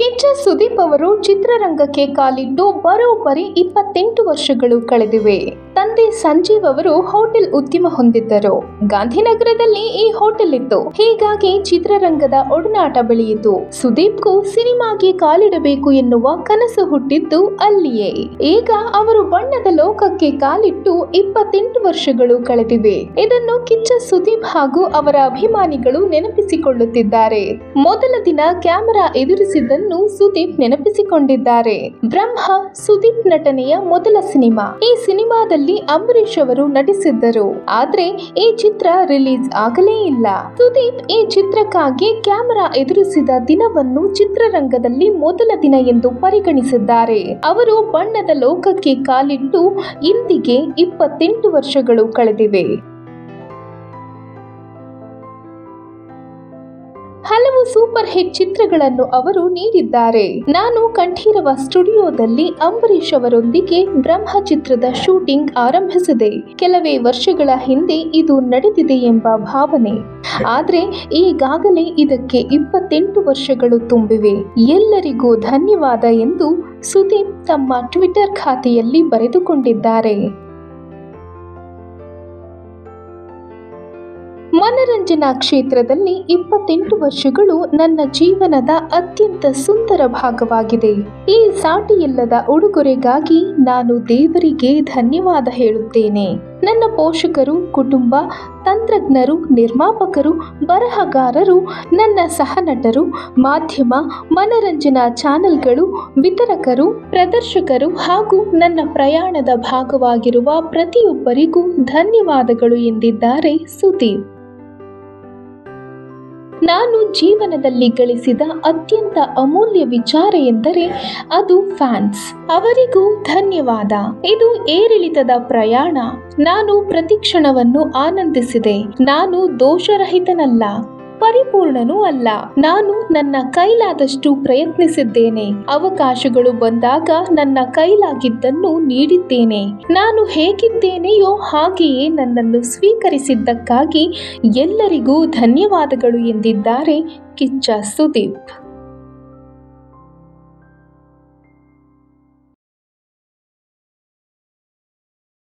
ಕಿಚ್ಚ ಸುದೀಪ್ ಅವರು ಚಿತ್ರರಂಗಕ್ಕೆ ಕಾಲಿಟ್ಟು ಬರೋಬ್ಬರಿ ಇಪ್ಪತ್ತೆಂಟು ವರ್ಷಗಳು ಕಳೆದಿವೆ. ತಂದೆ ಸಂಜೀವ್ ಅವರು ಹೋಟೆಲ್ ಉದ್ಯಮ ಹೊಂದಿದ್ದರು. ಗಾಂಧಿನಗರದಲ್ಲಿ ಈ ಹೋಟೆಲ್ ಇತ್ತು. ಹೀಗಾಗಿ ಚಿತ್ರರಂಗದ ಒಡನಾಟ ಬೆಳೆಯಿತು. ಸುದೀಪ್ಗೂ ಸಿನಿಮಾಗೆ ಕಾಲಿಡಬೇಕು ಎನ್ನುವ ಕನಸು ಹುಟ್ಟಿದ್ದು ಅಲ್ಲಿಯೇ. ಈಗ ಅವರು ಬಣ್ಣದ ಲೋಕಕ್ಕೆ ಕಾಲಿಟ್ಟು ಇಪ್ಪತ್ತೆಂಟು ವರ್ಷಗಳು ಕಳೆದಿವೆ. ಇದನ್ನು ಕಿಚ್ಚ ಸುದೀಪ್ ಹಾಗೂ ಅವರ ಅಭಿಮಾನಿಗಳು ನೆನಪಿಸಿಕೊಳ್ಳುತ್ತಿದ್ದಾರೆ. ಮೊದಲ ದಿನ ಕ್ಯಾಮೆರಾ ಎದುರಿಸಿದ್ದನ್ನು ಸುದೀಪ್ ನೆನಪಿಸಿಕೊಂಡಿದ್ದಾರೆ. ಬ್ರಹ್ಮ ಸುದೀಪ್ ನಟನೆಯ ಮೊದಲ ಸಿನಿಮಾ. ಈ ಸಿನಿಮಾದಲ್ಲಿ ಅಂಬರೀಶ್ ಅವರು ನಟಿಸಿದ್ದರು. ಆದ್ರೆ ಈ ಚಿತ್ರ ರಿಲೀಸ್ ಆಗಲೇ ಇಲ್ಲ. ಸುದೀಪ್ ಈ ಚಿತ್ರಕ್ಕಾಗಿ ಕ್ಯಾಮೆರಾ ಎದುರಿಸಿದ ದಿನವನ್ನು ಚಿತ್ರರಂಗದಲ್ಲಿ ಮೊದಲ ದಿನ ಎಂದು ಪರಿಗಣಿಸಿದ್ದಾರೆ. ಅವರು ಬಣ್ಣದ ಲೋಕಕ್ಕೆ ಕಾಲಿಟ್ಟು ಇಂದಿಗೆ ಇಪ್ಪತ್ತೆಂಟು ವರ್ಷಗಳು ಕಳೆದಿವೆ. ಹಲವು ಸೂಪರ್ ಹಿಟ್ ಚಿತ್ರಗಳನ್ನು ಅವರು ನೀಡಿದ್ದಾರೆ. ನಾನು ಕಂಠೀರವ ಸ್ಟುಡಿಯೋದಲ್ಲಿ ಅಂಬರೀಷ್ ಅವರೊಂದಿಗೆ ಬ್ರಹ್ಮ ಚಿತ್ರದ ಶೂಟಿಂಗ್ ಆರಂಭಿಸಿದೆ. ಕೆಲವೇ ವರ್ಷಗಳ ಹಿಂದೆ ಇದು ನಡೆದಿದೆ ಎಂಬ ಭಾವನೆ. ಆದ್ರೆ ಈಗಾಗಲೇ ಇದಕ್ಕೆ ಇಪ್ಪತ್ತೆಂಟು ವರ್ಷಗಳು ತುಂಬಿವೆ. ಎಲ್ಲರಿಗೂ ಧನ್ಯವಾದ ಎಂದು ಸುದೀಪ್ ತಮ್ಮ ಟ್ವಿಟರ್ ಖಾತೆಯಲ್ಲಿ ಬರೆದುಕೊಂಡಿದ್ದಾರೆ. ಮನರಂಜನಾ ಕ್ಷೇತ್ರದಲ್ಲಿ ಇಪ್ಪತ್ತೆಂಟು ವರ್ಷಗಳು ನನ್ನ ಜೀವನದ ಅತ್ಯಂತ ಸುಂದರ ಭಾಗವಾಗಿದೆ. ಈ ಸಾಟಿಯಿಲ್ಲದ ಉಡುಗೊರೆಗಾಗಿ ನಾನು ದೇವರಿಗೆ ಧನ್ಯವಾದ ಹೇಳುತ್ತೇನೆ. ನನ್ನ ಪೋಷಕರು, ಕುಟುಂಬ, ತಂತ್ರಜ್ಞರು, ನಿರ್ಮಾಪಕರು, ಬರಹಗಾರರು, ನನ್ನ ಸಹನಟರು ಮಾಧ್ಯಮ, ಮನರಂಜನಾ ಚಾನೆಲ್ಗಳು, ವಿತರಕರು, ಪ್ರದರ್ಶಕರು ಹಾಗೂ ನನ್ನ ಪ್ರಯಾಣದ ಭಾಗವಾಗಿರುವ ಪ್ರತಿಯೊಬ್ಬರಿಗೂ ಧನ್ಯವಾದಗಳು ಎಂದಿದ್ದಾರೆ ಸುದೀಪ್. ನಾನು ಜೀವನದಲ್ಲಿ ಗಳಿಸಿದ ಅತ್ಯಂತ ಅಮೂಲ್ಯ ವಿಚಾರ ಎಂದರೆ ಅದು ಫ್ಯಾನ್ಸ್. ಅವರಿಗೂ ಧನ್ಯವಾದ. ಇದು ಏರಿಳಿತದ ಪ್ರಯಾಣ. ನಾನು ಪ್ರತಿಕ್ಷಣವನ್ನು ಆನಂದಿಸಿದೆ. ನಾನು ದೋಷರಹಿತನಲ್ಲ. ಪರಿಪೂರ್ಣನೂ ಅಲ್ಲ. ನಾನು ನನ್ನ ಕೈಲಾದಷ್ಟು ಪ್ರಯತ್ನಿಸಿದ್ದೇನೆ. ಅವಕಾಶಗಳು ಬಂದಾಗ ನನ್ನ ಕೈಲಾಗಿದ್ದನ್ನು ನೀಡಿದ್ದೇನೆ. ನಾನು ಹೇಗಿದ್ದೇನೆಯೋ ಹಾಗೆಯೇ ನನ್ನನ್ನು ಸ್ವೀಕರಿಸಿದ್ದಕ್ಕಾಗಿ ಎಲ್ಲರಿಗೂ ಧನ್ಯವಾದಗಳು ಎಂದಿದ್ದಾರೆ ಕಿಚ್ಚ ಸುದೀಪ್.